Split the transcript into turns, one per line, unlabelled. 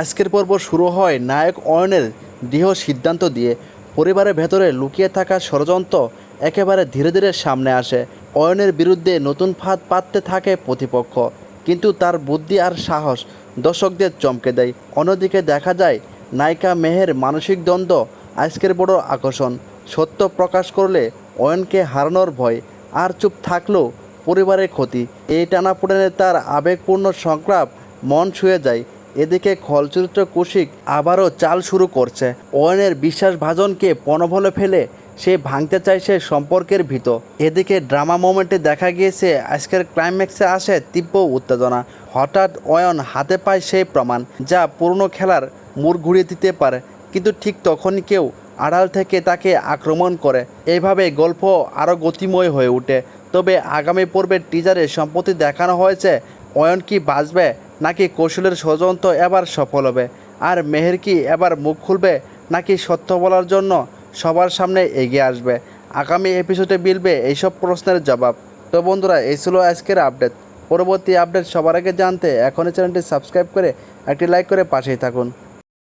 আজকের পর্ব শুরু হয় নায়ক অয়নের দৃঢ় সিদ্ধান্ত দিয়ে। পরিবারের ভেতরে লুকিয়ে থাকা ষড়যন্ত্র একেবারে ধীরে ধীরে সামনে আসে। অয়নের বিরুদ্ধে নতুন ফাঁদ পাততে থাকে প্রতিপক্ষ, কিন্তু তার বুদ্ধি আর সাহস দর্শকদের চমকে দেয়। অন্যদিকে দেখা যায়, নায়িকা মেহের মানসিক দ্বন্দ্ব, আজকের বড় আকর্ষণ। সত্য প্রকাশ করলে অয়নকে হারানোর ভয় আর চুপ থাকলেও পরিবারের ক্ষতি। এই টানাপোড়েনে তার আবেগপূর্ণ সংক্রাপ মন ছুঁয়ে যায়। এদিকে খলচরিত্র কৌশিক আবারও চাল শুরু করছে। অয়নের বিশ্বাসভাজনকে পণভলে ফেলে সে ভাঙতে চাইছে সম্পর্কের ভিত এদিকে ড্রামা মোমেন্টে দেখা গিয়েছে, আজকের ক্লাইম্যাক্সে আসে তীব্র উত্তেজনা। হঠাৎ অয়ন হাতে পায় সেই প্রমাণ, যা পুরনো খেলার মুড় ঘুরিয়ে দিতে পারে। কিন্তু ঠিক তখনই কেউ আড়াল থেকে তাকে আক্রমণ করে। এইভাবে গল্প আরও গতিময় হয়ে ওঠে। তবে আগামী পর্বের টিজারে সম্প্রতি দেখানো হয়েছে, অয়ন কি বাঁচবে নাকি কৌশলের ষড়যন্ত্র এবার সফল হবে? আর মেহের কি এবার মুখ খুলবে? নাকি সত্য বলার জন্য সবার সামনে এগিয়ে আসবে? আগামী এপিসোডে মিলবে এইসব প্রশ্নের জবাব। তো বন্ধুরা, এই ছিল আজকের আপডেট পরবর্তী আপডেট সবার আগে জানতে এখনই চ্যানেলটি সাবস্ক্রাইব করে একটি লাইক করে পাশেই থাকুন।